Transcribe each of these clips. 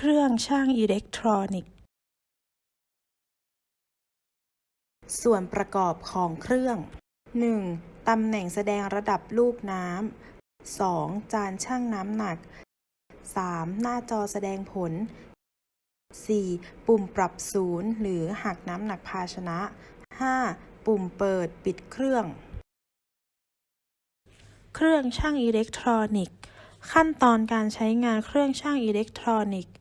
เครื่องช่างอิเล็กทรอนิกส์ ส่วนประกอบของเครื่อง 1. ตำแหน่งแสดงระดับลูกน้ำ 2. จานชั่งน้ำหนัก 3. หน้าจอแสดงผล 4. ปุ่มปรับศูนย์หรือหักน้ำหนักภาชนะ 5. ปุ่มเปิดปิดเครื่อง เครื่องช่างอิเล็กทรอนิกส์ ขั้นตอนการใช้งานเครื่องช่างอิเล็กทรอนิกส์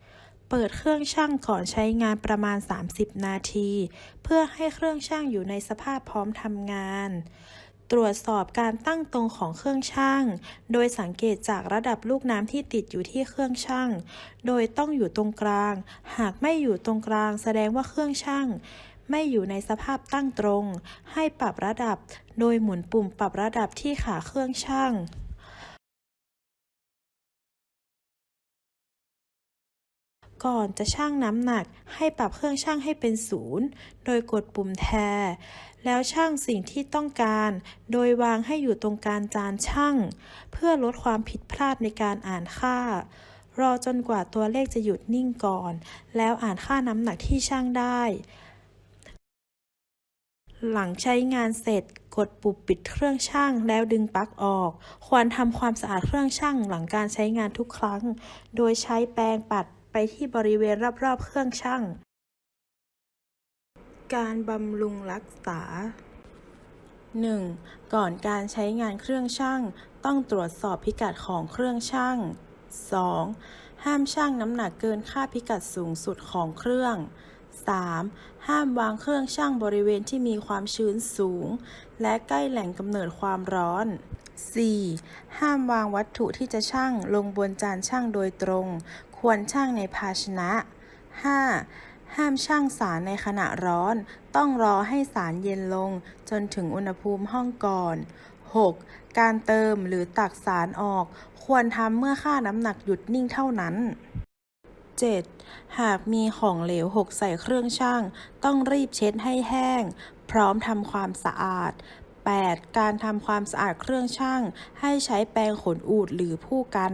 เปิดเครื่องช่างก่อนใช้งานประมาณ 30 นาที เพื่อให้เครื่องช่างอยู่ในสภาพพร้อมทำงาน ตรวจสอบการตั้งตรงของเครื่องช่าง โดยสังเกตจากระดับลูกน้ำที่ติดอยู่ที่เครื่องช่าง โดยต้องอยู่ตรงกลาง หากไม่อยู่ตรงกลางแสดงว่าเครื่องช่างไม่อยู่ในสภาพตั้งตรง ให้ปรับระดับ โดยหมุนปุ่มปรับระดับที่ขาเครื่องช่าง ก่อนจะชั่งน้ำหนักให้ปรับเครื่องชั่งให้เป็นศูนย์โดยกดปุ่มแท แล้วชั่งสิ่งที่ต้องการ โดยวางให้อยู่ตรงกลางจานชั่ง เพื่อลดความผิดพลาดในการอ่านค่า รอจนกว่าตัวเลขจะหยุดนิ่งก่อน แล้วอ่านค่าน้ำหนักที่ชั่งได้ หลังใช้งานเสร็จกดปุ่มปิดเครื่องช่างแล้วดึงปลั๊กออก ควรทำความสะอาดเครื่องช่างหลังการใช้งานทุกครั้ง โดยใช้แปรงปัด ไปที่บริเวณรอบๆ เครื่องช่างการบำรุงรักษา 1. ก่อนการใช้งานเครื่องช่างต้องตรวจสอบพิกัดของเครื่องช่าง 2. ห้ามชั่งน้ำหนักเกินค่าพิกัดสูงสุดของเครื่อง 3. ห้ามวางเครื่องช่างบริเวณที่มีความชื้นสูง และใกล้แหล่งกำเนิดความร้อน 4. ห้ามวางวัตถุที่จะชั่งลงบนจานช่างโดยตรง ควรชั่งในภาชนะ 5. ห้ามชั่งสารในขณะร้อน ต้องรอให้สารเย็นลงจนถึงอุณหภูมิห้องก่อน 6. การเติมหรือตักสารออก ควรทำเมื่อค่าน้ำหนักหยุดนิ่งเท่านั้น 7. หากมีของเหลวหกใส่เครื่องช่างต้องรีบเช็ดให้แห้ง พร้อมทำความสะอาด 8. การทำความสะอาดเครื่องช่างให้ใช้แปรงขนอูฐหรือผู้กัน